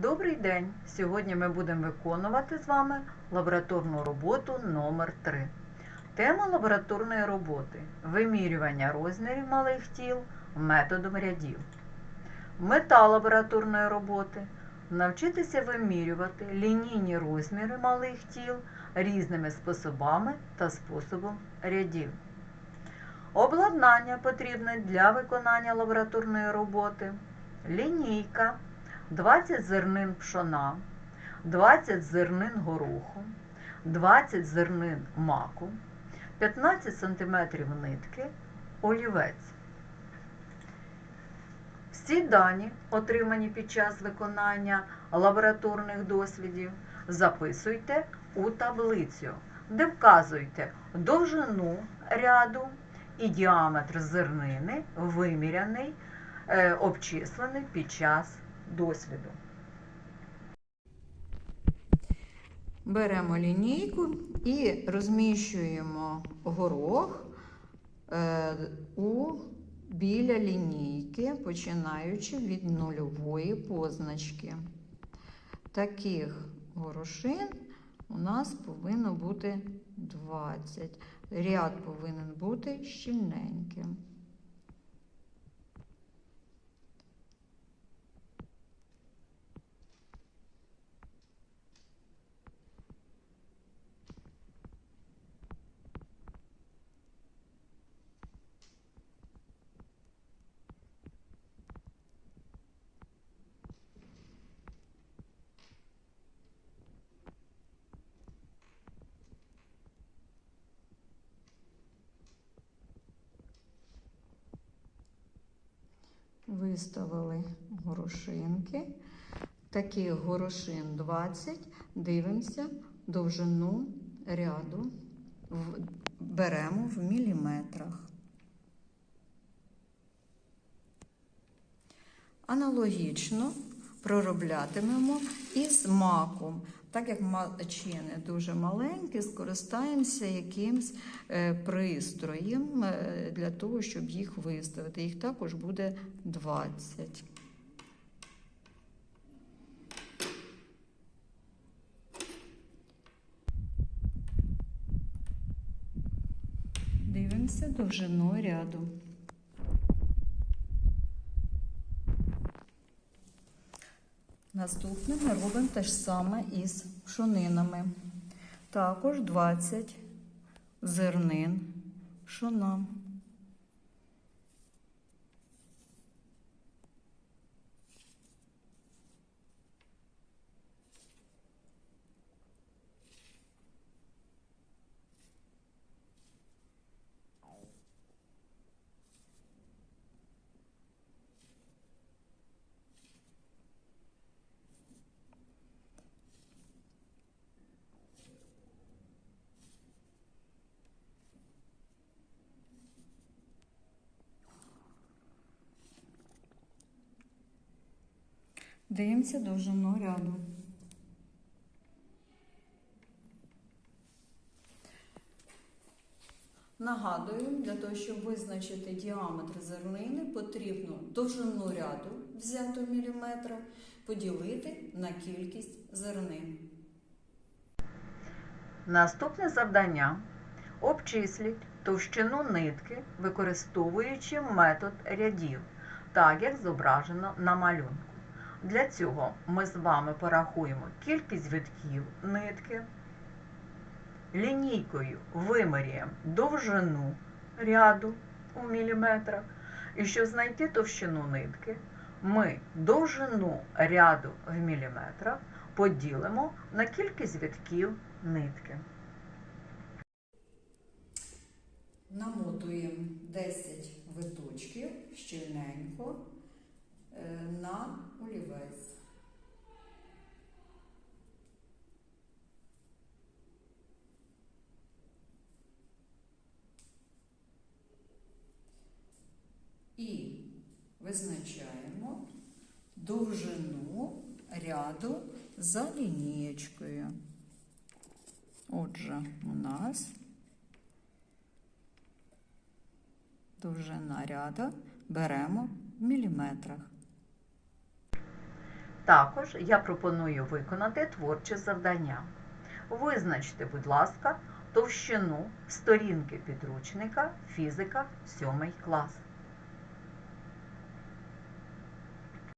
Добрий день! Сьогодні ми будемо виконувати з вами лабораторну роботу номер 3 Тема лабораторної роботи вимірювання розмірів малих тіл методом рядів. Мета лабораторної роботи навчитися вимірювати лінійні розміри малих тіл різними способами та способом рядів. Обладнання потрібне для виконання лабораторної роботи. Лінійка 20 зернин пшона, 20 зернин гороху, 20 зернин маку, 15 см нитки, олівець. Всі дані, отримані під час виконання лабораторних дослідів, записуйте у таблицю, де вказуйте довжину ряду і діаметр зернини, виміряний, е, обчислений під час досліду. Беремо лінійку і розміщуємо горох е, у, біля лінійки, починаючи від нульової позначки. Таких горошин у нас повинно бути 20. Ряд повинен бути щільненьким. Виставили горошинки. Таких горошин 20. Дивимося довжину ряду. Беремо в міліметрах. Аналогічно пророблятимемо із маком. Так як мачини дуже маленькі, скористаємося якимсь е, пристроєм е, для того, щоб їх виставити. Їх також буде 20. Дивимося довжину ряду. Наступне ми робимо те ж саме із пшонинами. Також 20 зернин пшона. Дивимося довжину ряду. Нагадую, для того, щоб визначити діаметр зернини, потрібно довжину ряду, взяту в міліметрах, поділити на кількість зернин. Наступне завдання. Обчисліть товщину нитки, використовуючи метод рядів, так як зображено на малюнку. Для цього ми з вами порахуємо кількість витків нитки, лінійкою виміряємо довжину ряду у міліметрах. І щоб знайти товщину нитки, ми довжину ряду в міліметрах поділимо на кількість витків нитки. Намотуємо 10 виточків щільненько на олівець. І визначаємо довжину ряду за лінієчкою. Отже, у нас довжина ряду беремо в міліметрах. Також я пропоную виконати творче завдання. Визначте, будь ласка, товщину сторінки підручника фізика 7 клас.